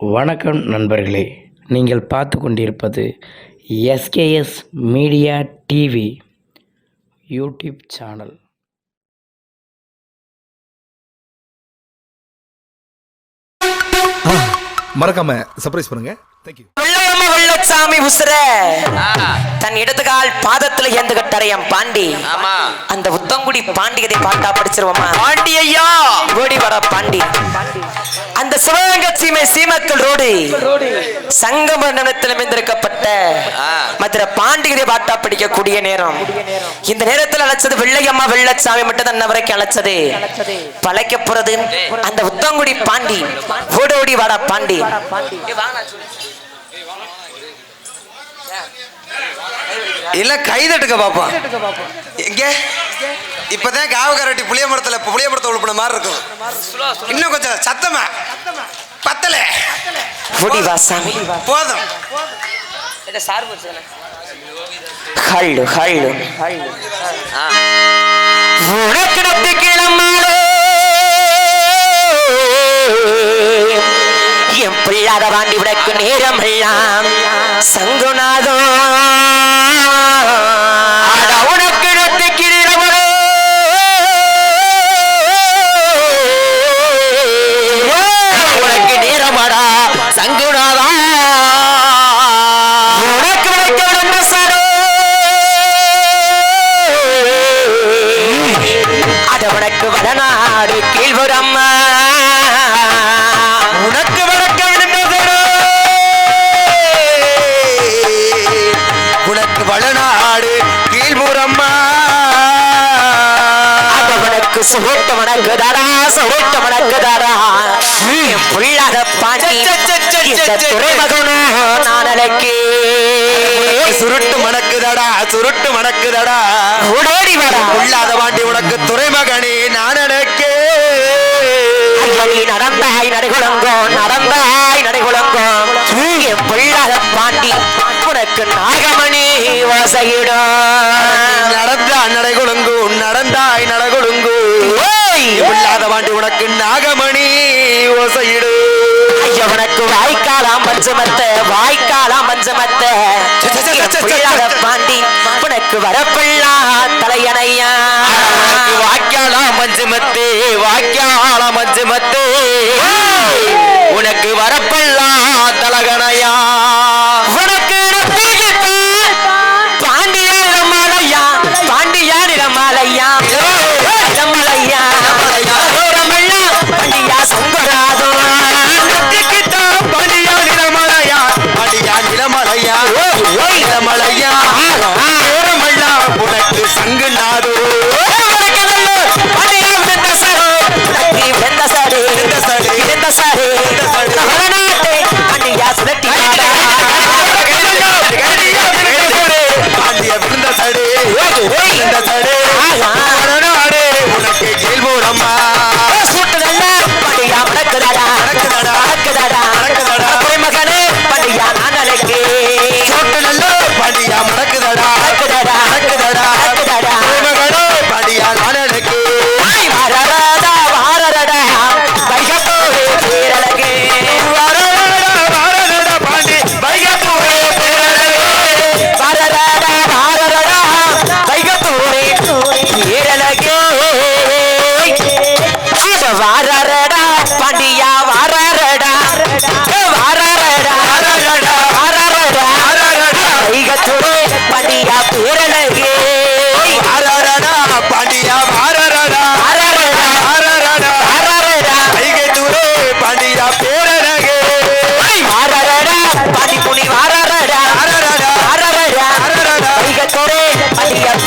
வணக்கம் நண்பர்களே. நீங்கள் பார்த்து கொண்டிருப்பது SKS media TV YouTube channel. மறக்காம சர்ப்ரைஸ் பண்ணுங்க. தேங்க்யூ வெள்ளச்சாமி உசுர. தன் இடது கால் பாதத்துல ஏந்து கட்டறையம் பாண்டி. ஆமா. அந்த உத்தங்குடி பாண்டியதை பாட்டா படிச்சிருவோமா? பாண்டி ஐயா ஓடி வர பாண்டி. அந்த சிவகங்கை சீமை சீமக்கள் ரோடு. சங்கம நிலத்தில் அமைந்திருக்கப்பட்ட. மதுரை பாண்டிகரை பாட்டா படிக்கக்கூடிய நேரம். இந்த நேரத்தில் அழைச்சது வெள்ளையம்மா வெள்ளச்சாமி மட்டும் தான் வரைக்கும் அழைச்சது. பழைக்க போறது அந்த உத்தங்குடி பாண்டி ஓடோடி வாடா பாண்டி. இல்ல கைதட்டுக்க பாப்போம். எங்க? இப்பதான் காவு கரட்டி புளிய மரத்துல புளிய மரத்தை உழுப்பின மாதிரி இருக்கும் இன்னும் கொஞ்சம் சத்தமா? பத்தல. ஓடி வா சாமி போதும். ஹள்ளு உனக்கு என் பிள்ளாத வாண்டி விடக்கு நேரம் எல்லாம் சங்குநாதோ. உனக்கு விழுந்ததோ உனக்கு வளநாடு கீழ்புறம்மா அட உனக்கு சுகட்ட வணக்குதாரா சுகட்ட வணக்குதாரா என் புள்ளாத பாண்டி துறைமகனோ நான் அழைக்கே. சுருட்டு மணக்குதடா சுருட்டு மணக்குதடா ஓடோடி வரா உள்ளாத வாண்டி உனக்கு துறைமகனே. ஐயனி நடந்தாய் நடைகுலங்கோ நடந்தாய் நடைகுலங்கோ. என் பிள்ளாத பாண்டி உனக்கு நாகமணி வாசையிடும் நடந்தா நடகுலுங்கு நடந்தாய் நடகுலுங்கு! இல்லாத வாண்டி உனக்கு நாகமணி ஓசையிடு ஐயா உனக்கு வாய்க்காலாம் பஞ்சமத்த வாய்க்காலாம் பஞ்சமத்த. பாண்டி உனக்கு வரப்பிள்ளா தலையணையா? உனக்கு வாக்கியாலா மஞ்சுமத்து வாக்கியாலா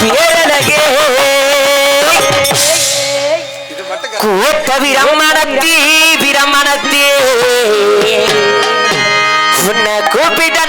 பேரழகே கூட்ட விரமணத்தி விரமணத்தி உன்னை கூப்பிட்டா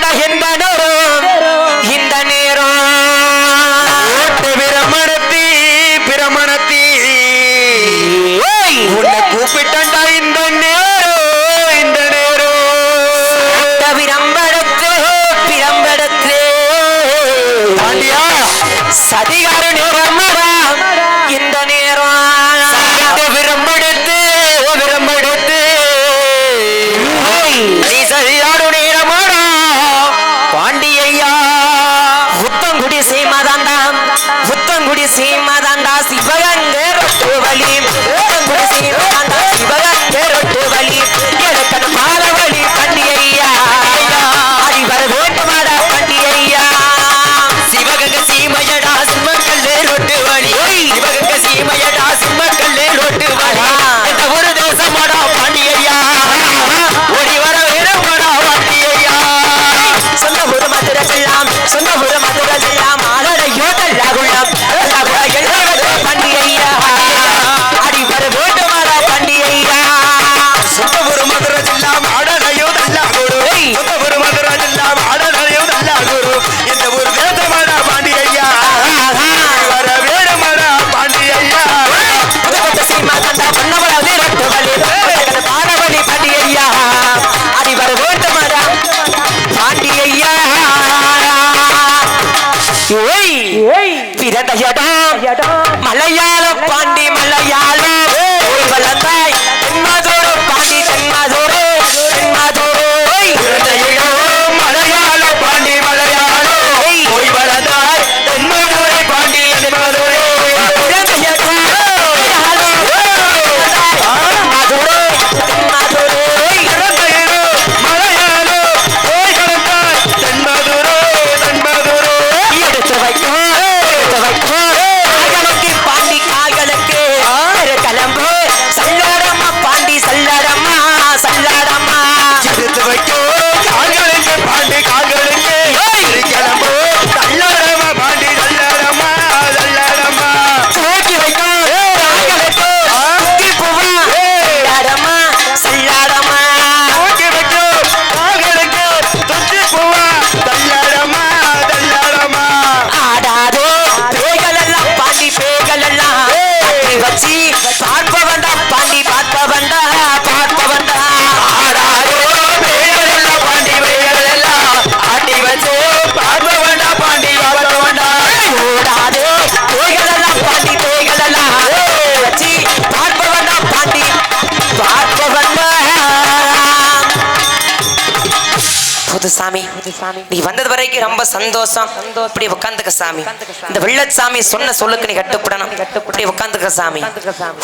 நீ வந்தது வரைக்கும் ரொம்ப சந்தோஷம். இப்படி உட்காந்துக்க சாமி. இந்த வெள்ளச்சாமி சொன்ன சொல்லுக்கு நீ கட்டுப்படணும். இப்படி உட்காந்துக்க சாமி.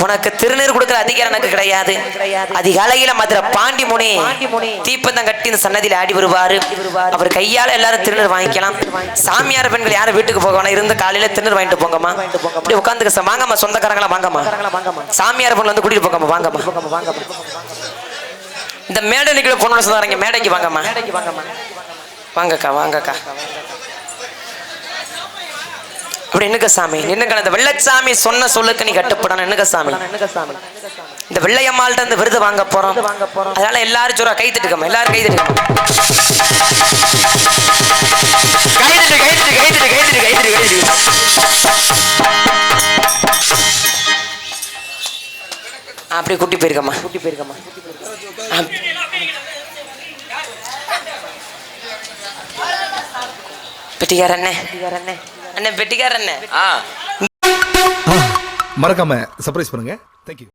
உனக்கு திருநீர் கொடுக்கற அதிகாரம் எனக்கு கிடையாது. அதிகாலையில மதுரை பாண்டி முனி தீப்பந்தம் கட்டி இந்த சன்னதியில ஆடி வருவாரு. அவர் கையால எல்லாரும் திருநீர் வாங்கிக்கலாம். சாமியார் பெண்கள் யாரும் வீட்டுக்கு போக வேணாம். இருந்து காலையில திருநீர் வாங்கிட்டு போங்கம்மா. இப்படி உட்காந்துக்க சார் வாங்கம்மா சொந்தக்காரங்களா வாங்கம்மா. சாமியார் பெண்கள் வந்து கூட்டிட்டு போங்கம்மா வாங்கம்மா. இந்த மேடை நிக்கிற பொண்ணோட சொன்னாங்க மேடைக்கு வாங்கம்மா. வாங்கக்கா வாங்கக்கா. அப்படி என்னங்க சாமி என்னங்க இந்த வெள்ளச்சாமி சொன்ன சொல்லுக்கு நீ கட்டுப்படணும் என்னங்க சாமி. இந்த வெள்ளையம்மாள்கிட்ட இந்த விருது வாங்க போறோம். அதனால எல்லாரும் சொல்ற கை தட்டுக்கம்மா எல்லாரும் கை தட்டுக்கம்மா. கை தட்டு கை தட்டு கை தட்டு கை தட்டு கை தட்டு கை தட்டு. அப்படி கூட்டி போயிருக்கம்மா கூட்டி போயிருக்கம்மா. பெட்டிக்கார அண்ணே அண்ணே. பெட்டிக்கார அண்ணே மறக்காம சர்ப்ரைஸ் பண்ணுங்க. தேங்க்யூ